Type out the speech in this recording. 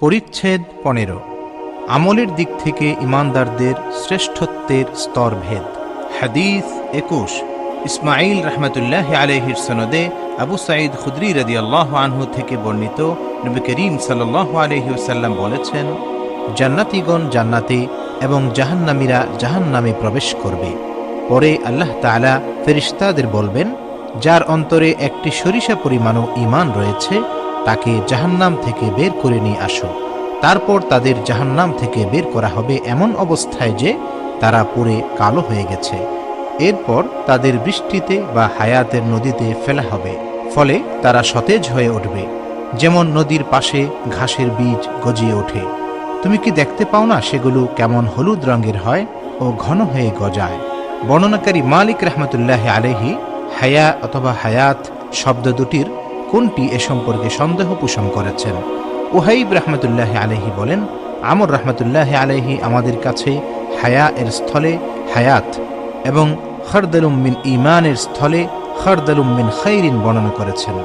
পরিচ্ছেদ পনেরো। আমলের দিক থেকে ইমানদারদের শ্রেষ্ঠত্বের স্তরভেদ। হাদিস একুশ। ইসমাইল রহমতুল্লাহ আলহির সনদে আবু সাঈদ খুদ্রি রদি আল্লাহ আনহু থেকে বর্ণিত নবী করিম সাল্লাহ আলহিউসাল্লাম বলেছেন, জান্নাতিগণ জান্নাতে এবং জাহান্নামীরা জাহান্নামে প্রবেশ করবে। পরে আল্লাহ তাআলা ফেরিস্তাদের বলবেন, যার অন্তরে একটি সরিষা পরিমাণও ঈমান রয়েছে তাকে জাহান্নাম থেকে বের করে নিয়ে আসো। তারপর তাদের জাহান্নাম থেকে বের করা হবে এমন অবস্থায় যে তারা পুড়ে কালো হয়ে গেছে। এরপর তাদের বৃষ্টিতে বা হায়াতের নদীতে ফেলা হবে, ফলে তারা সতেজ হয়ে উঠবে। যেমন নদীর পাশে ঘাসের বীজ গজিয়ে ওঠে। তুমি কি দেখতে পাও না সেগুলো কেমন হলুদ রঙের হয় ও ঘন হয়ে গজায়? বর্ণনাকারী মালিক রহমতুল্লাহ আলহি হায়া অথবা হায়াত শব্দ দুটির কোনটি এ সম্পর্কে সন্দেহ পোষণ করেছেন? ওহাইব রহমতুল্লাহ আলহি বলেন, আমর রহমতুল্লাহ আলহি আমাদের কাছে হায়া এর স্থলে হায়াত এবং খরদলুম মিন ইমানের স্থলে খরদলুম মিন খৈরিন বর্ণনা করেছেন।